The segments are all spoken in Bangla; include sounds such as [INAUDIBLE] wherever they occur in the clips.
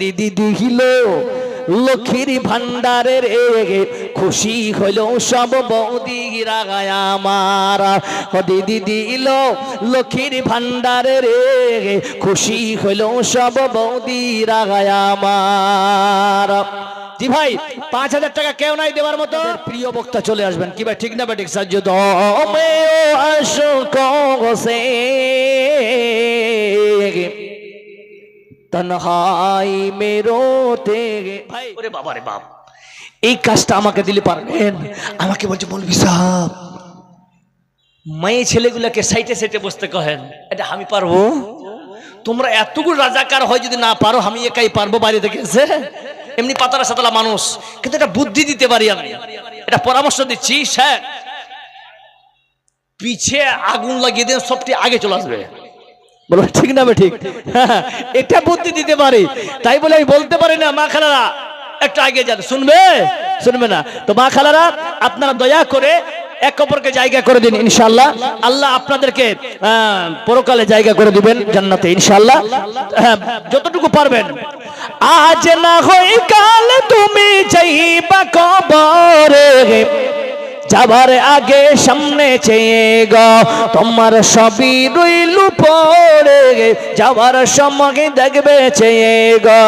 দিদি দিহিল লক্ষ্মীর ভান্ডারের খুশি হইল সব বৌদিরা আমার। দিদি দিল লক্ষ্মীর ভান্ডারের খুশি হইল সব বৌদিরা আমার। জি ভাই পাঁচ হাজার টাকা কেউ নাই দেওয়ার মতো? প্রিয় বক্তা চলে আসবেন। কি ভাই ঠিক না ভাই ঠিক সাহায্য দমে আসো কসে তনহাই মেরোতে ভাই। ওরে বাবা রে বাপ। এই কাজটা আমাকে দিলে পারবেন। আমাকে বলছে বলবি সাহেব মেয়ে ছেলেগুলোকে সাইটে সাইটে বসতে কহেন। এটা আমি পারব। তোমরা এতগুলো রাজাকার হয় যদি না পারো আমি একাই পারব বাইরে থেকে। এসে এমনি পাতারা সাতালা মানুষ। কিন্তু এটা বুদ্ধি দিতে পারি আমি। এটা পরামর্শ দিচ্ছি স্যার। পিছে আগুন লাগিয়ে দেন সবটি আগে চলে আসবে। বলো ঠিক না ঠিক? [LAUGHS] এটা বুদ্ধি দিতে পারি। তাই বলে আমি বলতে পারি না মা খালারা একটু আগে যান। শুনবে? শুনবে না? তো মা খালারা আপনারা দয়া করে এক অপরকে জায়গা করে দিন ইনশাল্লাহ আল্লাহ আপনাদেরকে পরকালে জায়গা করে দিবেন জান্নাতে ইনশাল্লাহ হ্যাঁ যতটুকু পারবেন। আজ না হই কাল তুমি যাইবা কবরে। যাবার আগে সামনে চেয়ে গো, তোমার সবই রইল পড়ে যাবার সময় দেখবে চেয়ে গো।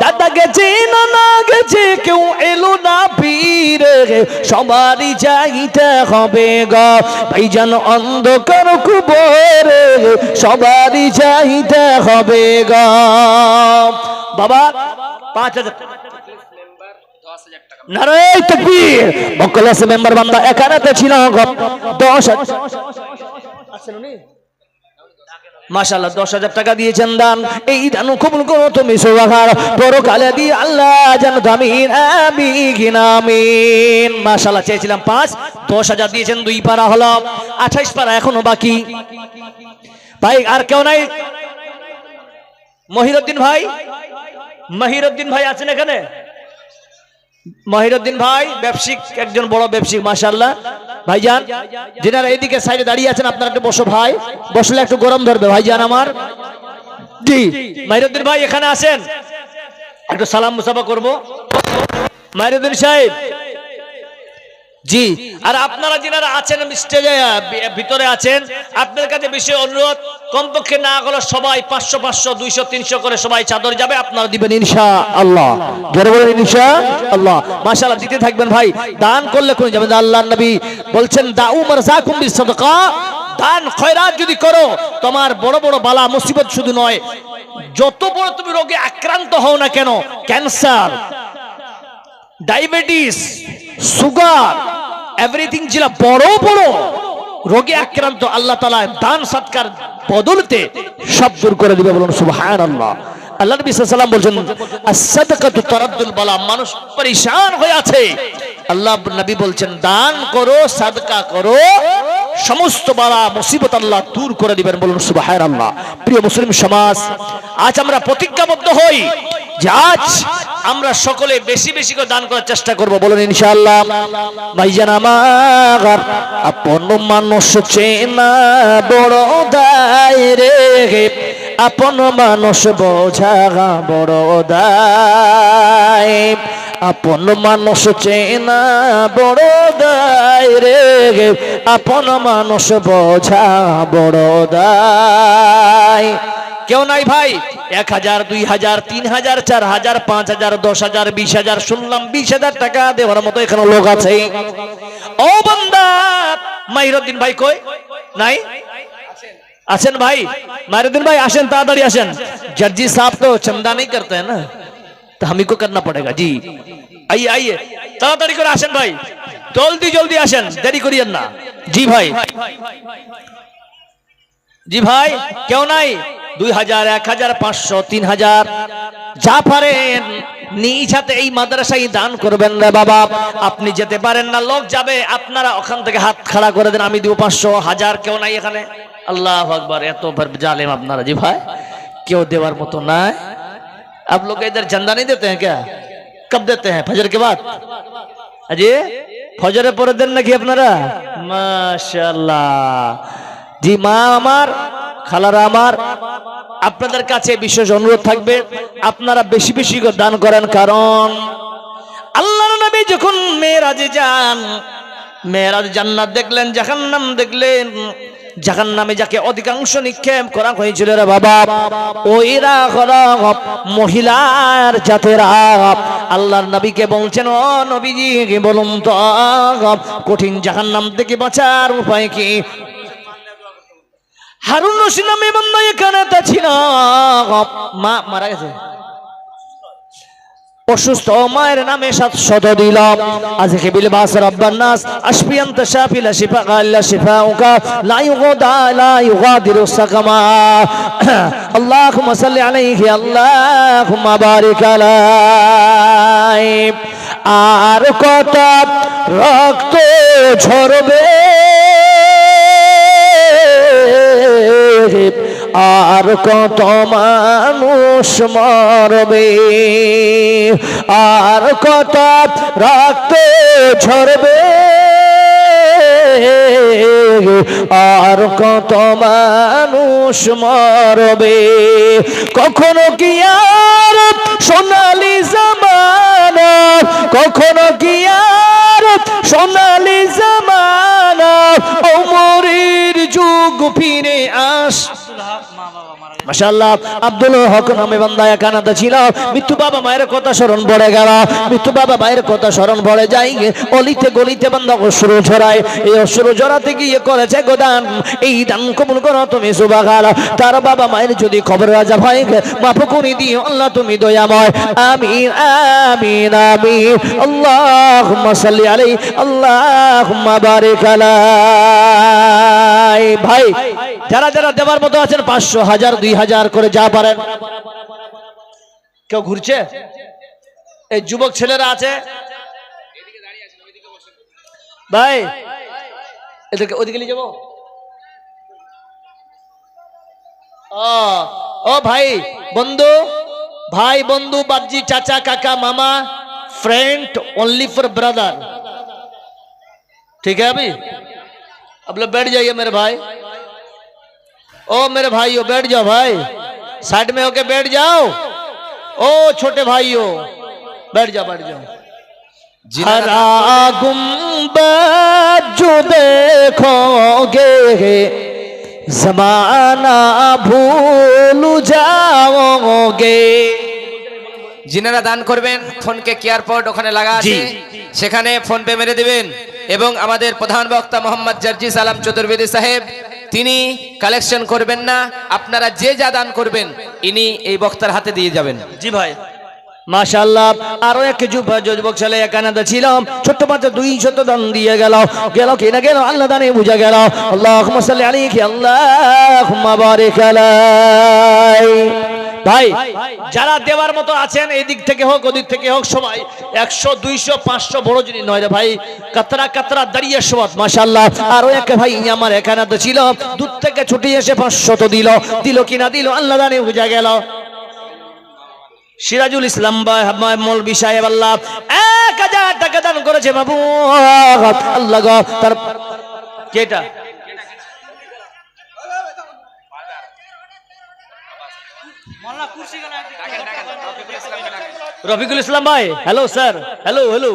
দাদা গেছে না না গেছে, কেউ এলো না পীরে সবারই যাইতে হবে গো, ভাইজান অন্ধকার কুবরে। সবারই যাইতে হবে গো। বাবা, পাঁচ হাজার নারায় তকবীর। মক্কলাস মেম্বার বান্দা এখানেতে ছিল গপ। দশ মাশাল্লাহ দশ হাজার টাকা দিয়েছেন দান। এই দান কবুল করো তুমি সোহার পরকালে দিয়ে আল্লাহ যেন দামিন আমিন আমিন। মাশাল্লাহ চেয়েছিলাম পাঁচ দশ হাজার দিয়েছেন দুই পারা হলো। আঠাইশ পারা এখনও বাকি। ভাই আর কেউ নাই? মহিরুদ্দিন ভাই? মহিরুদ্দিন ভাই আছেন এখানে? মহিরুদ্দিন ভাই ব্যবসায়িক একজন বড় ব্যবসায়িক মাসাল্লাহ ভাইজান, যেনারা এদিকে সাইডে দাঁড়িয়ে আছেন, আপনারা একটু বসো ভাই। বসলে একটু গরম ধরবে, ভাইজান আমার। জি, মাহিরুদ্দিন ভাই, এখানে আসেন একটু সালাম মুসাফা করব। মাহিরুদ্দিন সাহেব জি, আর আপনারা যেনারা আছেন স্টেজে ভিতরে আছেন, আপনাদের কাছে বেশি অনুরোধ, কমপক্ষে না হলে সবাই পাঁচশো পাঁচশো, দুইশো, তিনশো করে সবাই চাদর যাবে, আপনারা দিবেন ইনশা আল্লাহ বলেন ইনশা আল্লাহ মাশাআল্লাহ, দিতে থাকবেন ভাই। দান করলে কোন যাবেন। আল্লাহ নবী বলছেন, দাউ মারজাকুম বিসদকা। দান খয়রাত যদি করো, তোমার বড় বড় বালা মুসিবত শুধু নয়, যত বড় তুমি রোগে আক্রান্ত হও না কেন, ক্যান্সার, ডায়াবেটিস সুগার এভরিথিং যেটা বড় বড় রোগে আক্রান্ত আল্লাহ তালা দান সৎকার বদলতে সব দূর করে দিবে বলুন সুবহান আল্লাহ আল্লাহ নবী সাল্লাম বলছেন মানুষ পরিশান হয়ে আছে আল্লাহ নবী বলছেন দান করো সাদকা করো সমস্ত বালা মুসিবত আল্লাহ দূর করে দিবেন বলুন সুবহান প্রিয় মুসলিম সমাজ আজ আমরা প্রতিজ্ঞাবদ্ধ হই যে আজ আমরা সকলে বেশি বেশি করে দান করার চেষ্টা করব, বলুন ইনশাআল্লাহ। ভাইজান আমার, আপন মানুষ চেনা বড় দায় রে। আপন মানুষ বোঝা বড় দায়। আপন মানুষ চেনা বড় দায় রে। আপন মানুষ বোঝা বড় দায়। কেউ নাই ভাই? এক হাজার দুই হাজার তিন হাজার চার হাজার পাঁচ হাজার দশ হাজার বিশ হাজার শুনলাম বিশ হাজার টাকা দেওয়ার মতো এখানে লোক আছে ও বন্দা মাহিরুদ্দিন ভাই কই নাই আছেন ভাই माहिरुद्दीन भाई आशन ताड़ाताड़ी आशन जर्जी साहब तो चंदा नहीं करते हैं ना तो हम ही को करना पड़ेगा जी आइए आइए ताड़ाताड़ी করে আসেন ভাই জলদি জলদি আসেন দেরি করিয়েন না জি ভাই জি ভাই কেউ নাই দুই হাজার এক হাজার পাঁচশো তিন হাজার যা পারেন নিজ হাতে এই মাদ্রাসায় দান করবেন রে বাবা আপনি যেতে পারেন না লোক যাবে আপনারা ওখান থেকে হাত খাড়া করে দেন আমি দিব পাঁচশো হাজার কেউ নাই এখানে আল্লাহ আকবার এত জালেম আপনারা জি ভাই কেউ দেওয়ার মতো নাই आप लोग इधर चंदा नहीं देते हैं क्या कब देते हैं फजर के बाद अजी ফজরের পরের দিন নাকি আপনারা মাশাল্লাহ জি মা আমার খালারা আমার, আপনাদের কাছে বিশেষ অনুরোধ থাকবে, আপনারা বেশি বেশি দান করেন, কারণ আল্লাহর নবী যখন মেয়েরাজে যান, মেয়েরাজ জান্নাত দেখলেন, জাহান্নাম দেখলেন জাহান নামে যাকে অধিকাংশ নিক্ষেপ করা হয়েছিল রে বাবা, ওইরা হলো মহিলার জাতেরা। আল্লাহর নবীকে বলছেন, ও নবীজি, বলুন তো, কঠিন জাহান নাম থেকে বাঁচার উপায় কি? হারুন রশিদ নামে বন্ধ এখানে ছিল। মা মারা গেছে। অসুস্থ মায়ের নামে সাত শত দিলাম আজকে বিল বাস রব্বান নাস আশফিয়ান তাশাফি লা শিফা শিফাউকা লা ইউগাদা আলাইহি আলাই আর কত রক্ত ঝরবে আর কত মানুষ মরবে? আর কত রক্ত ঝরবে? আর কত মানুষ মরবে? কখনো কি আর সোনালি জামানা? কখনো কি আর সোনালি জামানা? যুগ ফিরে আস। মাশাআল্লাহ, আব্দুল হক নামে বান্দা একানাতে ছিল। মৃত্যু বাবা মায়ের কথা স্মরণ পড়ে গেল। মৃত্যু বাবা মায়ের কথা স্মরণ পড়ে যাই অলিতে গলিতে বান্দা অশ্রু ঝরায়। এই অশ্রু ঝরাতে গিয়ে করেছে গোদান। এই দান কবুল করো তুমি সুবাগাল তার বাবা মায়ের যদি খবর রাজা ভাই মাফ করে দিও আল্লাহ তুমি দয়াময়। আমিন আমিন আমিন। আল্লাহুম্মা সাল্লি আলাইহি, আল্লাহুম্মা বারিক আলাই। ভাই, যারা যারা দেওয়ার মতো আছেন, পাঁচশো হাজার, দুই হাজার করে যা পারেন কেউ ঘুরছে এই যুবক ছেলেরা আছে ভাই এদেরকে ওদিকে নিয়ে যাবো ও ও ভাই বন্ধু ভাই বন্ধু বাবজি চাচা কাকা मामा फ्रेंड ओनली फॉर ब्रदर ठीक है अभी अब लोग बैठ जाइए मेरे भाई ओ मेरे भाइयों बैठ जाओ भाई साइड में होके बैठ जाओ ओ छोटे भाइयों बैठ जाओ बैठ जाओ हरा गुम्बद जो देखोगे जमाना भूल जाओगे যিনারা দান করবেন ফোনকে কেয়ার পড ওখানে লাগা আছে জি। সেখানে ফোন পে মেরে দিবেন এবং আমাদের প্রধান বক্তা মোহাম্মদ জার্জিস আলম চতুর্বেদী সাহেব তিনি কালেকশন করবেন না, আপনারা যে যা দান করবেন, ইনি এই বক্তার হাতে দিয়ে যাবেন। জি ভাই। মাশাল্লাহ এক যুব যুবক একানাদা ছিলাম ছোট্ট দুই দান দিয়ে গেল। গেল কিনা গেল, আল্লাহ আল্লাহ আল্লাহ ভাই, যারা দেওয়ার মতো আছেন, এই দিক থেকে হোক, ওদিক থেকে হোক, সবাই একশো, দুইশো, পাঁচশো বড় জিনিস নয় রে ভাই। কাতরা কাতরা দাঁড়িয়ে সবাত মাশাল্লাহ আরও এক ভাই আমার এখানে তো ছিল, দূর থেকে ছুটি এসে পাঁচশো তো দিল। দিল কিনা দিল, আল্লাহ দানে বুঝা গেল। সিরাজুল ইসলাম ভাই মৌলবি সাহেব, আল্লাহ। এক হাজার টাকা দান করেছে বাবু। আল্লাহ তার কেটা? रफीकुल इस्लाम भाई hello sir hello hello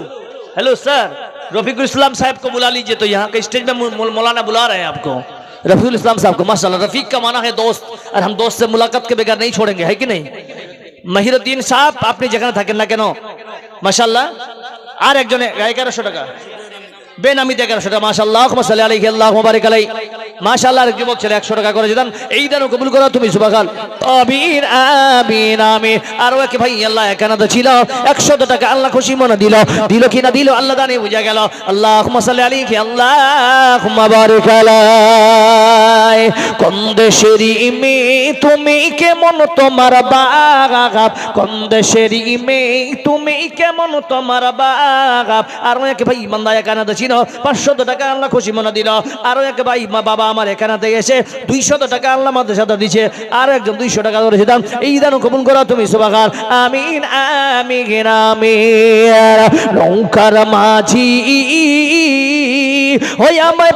hello sir Rafiqul Islam साहब को बुला लीजिए तो यहाँ के स्टेज में मौ- मौ- मौलाना बुला रहे हैं आपको रफीकुल इस्लाम साहब को माशाल्लाह रफीक का माना है दोस्त और हम दोस्त से मुलाकात के बगैर नहीं छोड़ेंगे है कि नहीं মহিরুদ্দিন সাহেব আপনি যেখানে থাকেন না কেন মাশাল্লাহ আর একজনে এগারোশো টাকা বেনামিতে এগারোশো টাকা মাশাল্লাহ মাসাল্লি আলাইহি, আল্লাহ মুবারিক আলাই মাশাল্লাহ যুবক ছেলে একশো টাকা করে দিতাম এই দানও কবুল করো তুমি সুবাখাল আমিন আমিন আমিন। আরও এক ভাই, আল্লাহ এখানে তো ছিল। একশো টাকা আল্লাহ খুশি মনে দিল। দিল কি না দিল, আল্লাহ দানে বুঝা গেল। আল্লাহ মাসাল্লি আলাইহি আল্লাহ মুবারিক আলাই। কোন দেশেরই মেয়ে তুমি কেমন তোমার বাগাব? কোন দেশেরই মেয়ে তুমি কেমন তোমার বাগাব? আরও এক ভাই ইমানদা এখানে ছিল। পাঁচশো টাকা আল্লাহ খুশি মনে দিল। আরও এক ভাই বাবা আমার এখানে এসে দুইশত টাকা আল্লাহ মাদ্রাসা সাথে দিছে, আর একজন দুইশো টাকা দিতাম এই দানো কবুল করো তুমি সুবাগার আমি আমি আমি নৌকার মাঝি হই আমায়